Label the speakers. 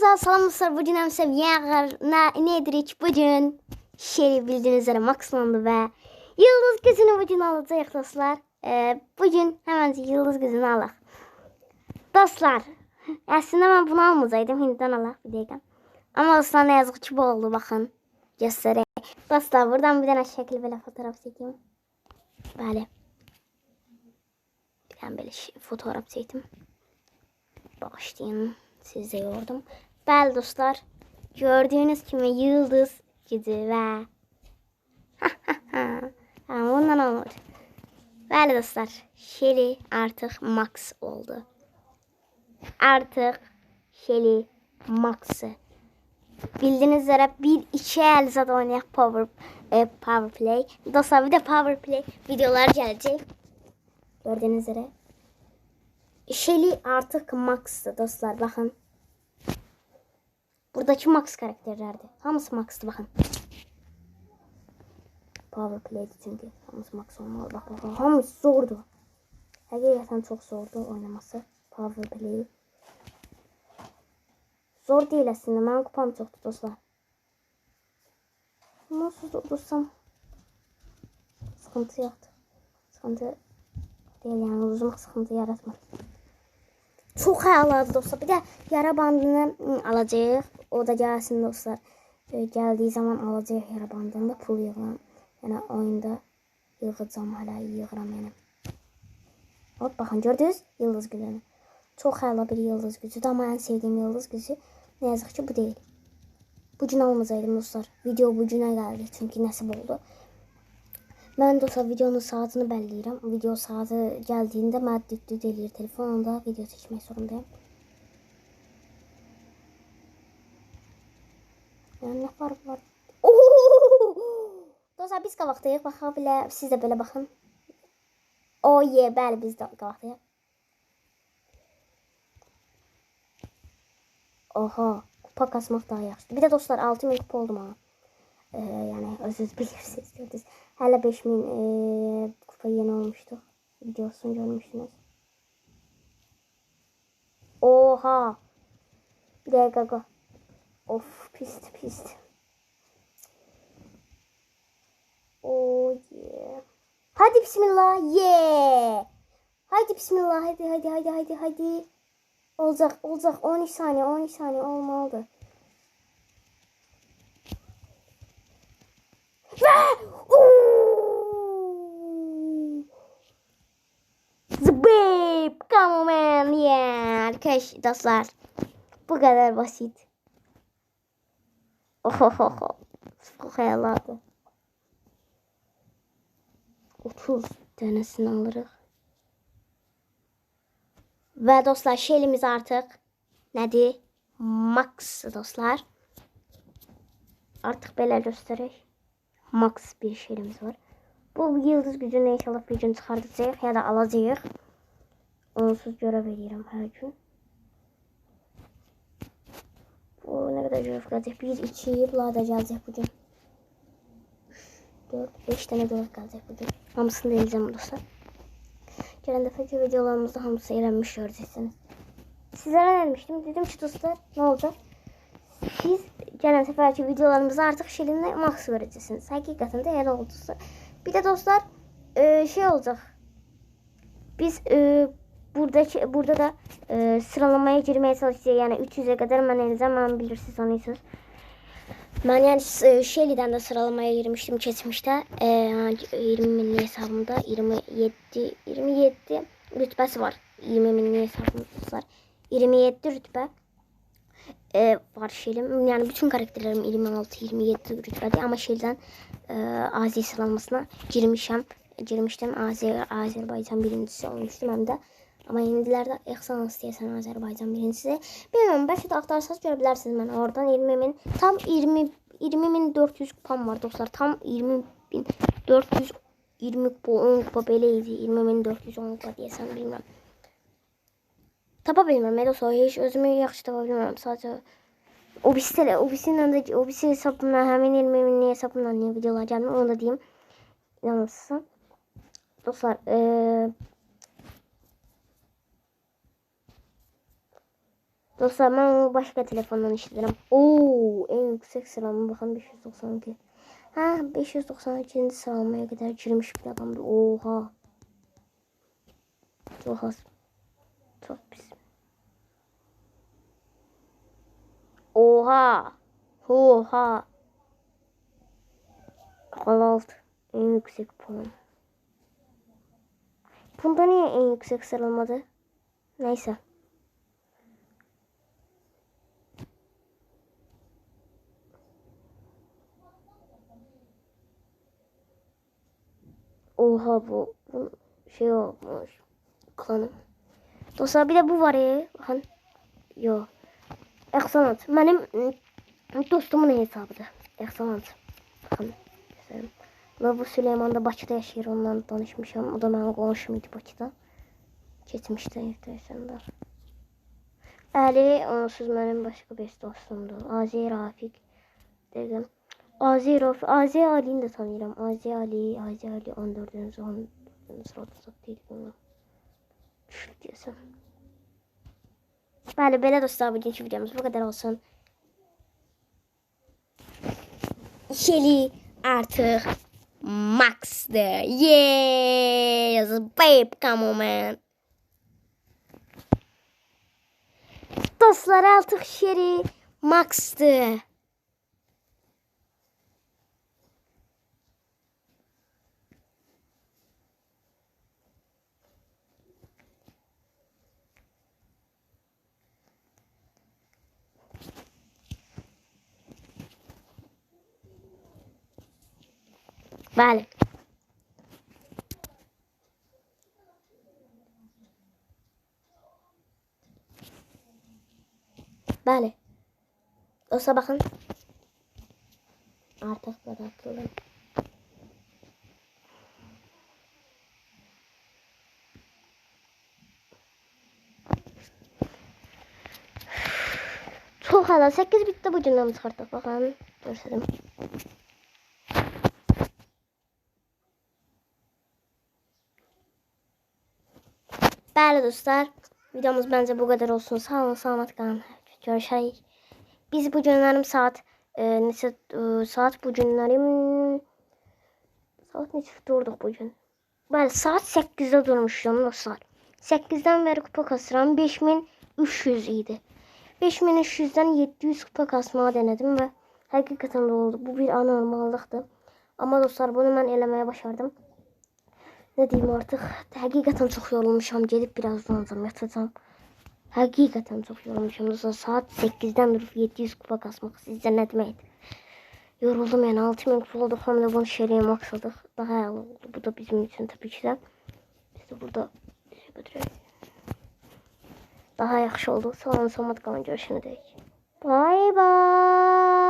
Speaker 1: Kanalımıza salamlar. Bugün hem ne, nedir hiç bugün şeri bildiğiniz üzere maksimumdu ve yıldız gözünü bugün alacağız dostlar. Ee, bugün hemen yıldız gözünü alaq. Dostlar aslında ben bunu almayacaqdım. Hindiden alaq bir dakika. Ama dostlar ne yazık ki bu oldu bakın. Göstereyim. Dostlar buradan bir tane şekil böyle fotoğraf çekeyim. Böyle. Bir tane böyle şey- fotoğraf çektim. Bağışlayın. Size yordum. Bəli dostlar. Gördüğünüz kimi yıldız gücü və ha, ondan olmadı. Bəli dostlar. Şeli artık max oldu. Artık Şeli max'ı. Bildiğiniz üzere bir iki el zaten oynayaq power, e, power play. Dostlar bir de power play videolar gelecek. Gördüğünüz üzere. Shelly artık Max'tı dostlar bakın. Buradaki Max karakterlerdi. Hamısı Max'tı bakın. Power Play'di çünkü. Hamısı Max olmalı. Bak bak bak. Hamısı zordu. Hakikaten çok zordu oynaması. Power Play. Zor değil aslında. Ben kupam çoktu dostlar. Nasıl dursam sıkıntı yoktu. Sıkıntı değil yani uzun sıkıntı yaratmadı. Çok havalı dostlar. Bir de yara bandını ı, alacağıq. O da gelsin dostlar. E, geldiği zaman alacağıq yara bandını da pul yığıram. Yani oyunda yığacağım hala yığıram yani. Hop bakın gördünüz yıldız gücünü. Çok hala bir yıldız gücü ama en sevdiğim yıldız gücü ne yazık ki bu değil. Bugün almasaydım dostlar. Video bugüne geldi çünkü nasip oldu. Ben dostlar videonun saatini belləyirəm. Video saati geldiğinde mən düdüd eləyir telefon onda video seçmek zorundayım. Yani ne fark var? Dostlar biz qabaqdayıq. Baxa bilə siz də belə baxın. O ye, bəli biz də qabaqdayıq. Oha, kupa kasmaq daha yaxşıdır. Bir də dostlar 6000 kupa oldum ha. Ee, yani özünüz bilirsiniz. gördünüz. Hala 5000 ee, kupa yeni olmuştu. Videosunu görmüşsünüz. Oha. Bir dakika go. Of pist pist. Oh yeah. Hadi bismillah. Yeah. Hadi bismillah. Hadi hadi hadi hadi hadi. Olacak olacak. 13 saniye 13 saniye olmalı. Ve Ooh! Zıbıp come on man yeah. Arkadaş dostlar bu kadar basit. Ohohoho. Hayaladı. 30 tanesini alırıq. Və dostlar şeyimiz artıq nədir? Max dostlar. Artıq belə göstərək. Max bir şeyimiz var. Bu yıldız gücünü inşallah bir gün çıxardacağıq ya da alacağıq. Onsuz görə verirəm hər gün. Bu nə qədər görə qalacaq? 1 2 bunlar da gələcək bu gün. 4 5 dənə də qalacaq bu. Hamısını da eləyəcəm dostlar. Gələn dəfəki videolarımızda hamısı elənmiş görəcəksiniz. Sizlərə nə demişdim? Dedim ki dostlar, nə olacaq? Siz gələn səfərki videolarımızda artıq şirinlə max verəcəksiniz. Həqiqətən də elə oldusa. Bir də dostlar, e, şey olacaq. Biz e, buradaki burada da e, sıralamaya girmeye çalışacağız. Yani 300'e kadar ben eləyəcəm. Mən bilirsiniz anlıyorsunuz. Ben yani e, Shelly'den de sıralamaya girmiştim geçmişte. E, 20 milli hesabımda 27 27 rütbesi var. 20 milli hesabımız var. 27 rütbe e, var Shelly'm. Yani bütün karakterlerim 26 27 rütbede ama Shelly'den e, Aziz sıralamasına girmişim. Girmiştim. Azer, Azerbaycan birincisi olmuştum hem de. Ama yenilerde Ehsan istəyəsən Azərbaycan birincisi. Bilmirəm, bəlkə də axtarsanız görə bilərsiniz mən oradan 20 min, tam 20 20400 kupam var dostlar. Tam 20420 kupa, 10 kupa belə idi. 20410 kupa deyəsən, bilmirəm. Tapa bilmirəm, sonra heç özümü yaxşı tapa bilmirəm. Sadəcə o birisi o birisindən də o birisi hesabımdan həmin 20 minlik hesabımdan niyə videolar gəlmir, onu da deyim. İnanırsınız. Dostlar, eee Dostlar ben onu başka telefondan işlerim. Oo, en yüksek sıralama bakın 592. Ha 592. sıralamaya kadar girmiş bir adamdı. Oha. Az. Çok pis. Oha. Oha. Halalt. En yüksek puan. Bunda niye en yüksek sıralamadı? Neyse. Oha bu, bu şey olmuş. Klanım. Dostlar bir de bu var ya. Bakın. Yo. Excellent. Benim dostumun hesabıdır. Excellent. Bakın. Göstereyim. Ve bu Süleyman da Bakıda yaşayır. Ondan danışmışam. O da benim qonşumuydu Bakıda. Keçmişdə irtəsəndə. Əli onsuz mənim başqa bir dostumdur. Azi Rafiq. Dedim. Azi Rafiq. Azi Ali'ni də tanıyıram. Azi Ali, Azi Ali 14-cü 14-cü sırada satdıydı bunu. Düşük deyəsən. Bəli, belə dostlar bugünkü videomuz bu qədər olsun. Şeli artıq Max'dır. Yes, babe, come on man. Dostlar artıq Şeri Max'dır. Bəli. Bəli. Dostlar baxın. Artıq qədər atıldım. Çox hala 8 bitdə bu gündən çıxartdıq baxın. Göstərim. Bəli dostlar, videomuz bence bu kadar olsun. Sağ olun, salamat qalın. Görüşərik. Biz bu günlərim saat e, neçə e, saat bu günlərim saat neçə durduq bu gün? Bəli, saat 8-də durmuşam dostlar. 8-dən bəri kupa kasıram 5300 idi. 5300-dən 700 kupa kasmağı denedim və həqiqətən də oldu. Bu bir anormallıqdır. Amma dostlar bunu mən eləməyə başardım. Ne diyeyim artık. Hakikaten çok yorulmuşum. Gelip biraz uzanacağım. Yatacağım. Hakikaten çok yorulmuşum. Dostlar saat 8'den durup 700 kupa kasmak sizce ne demek? Yoruldum yani 6000 kupa olduk. Hem de bunu şeriye maksadık. Daha iyi oldu. Bu da bizim için tabii ki de. Biz de burada götürelim. Daha yaxşı oldu. Sağ olun. Somat kalın. Görüşene dek. Bye bye.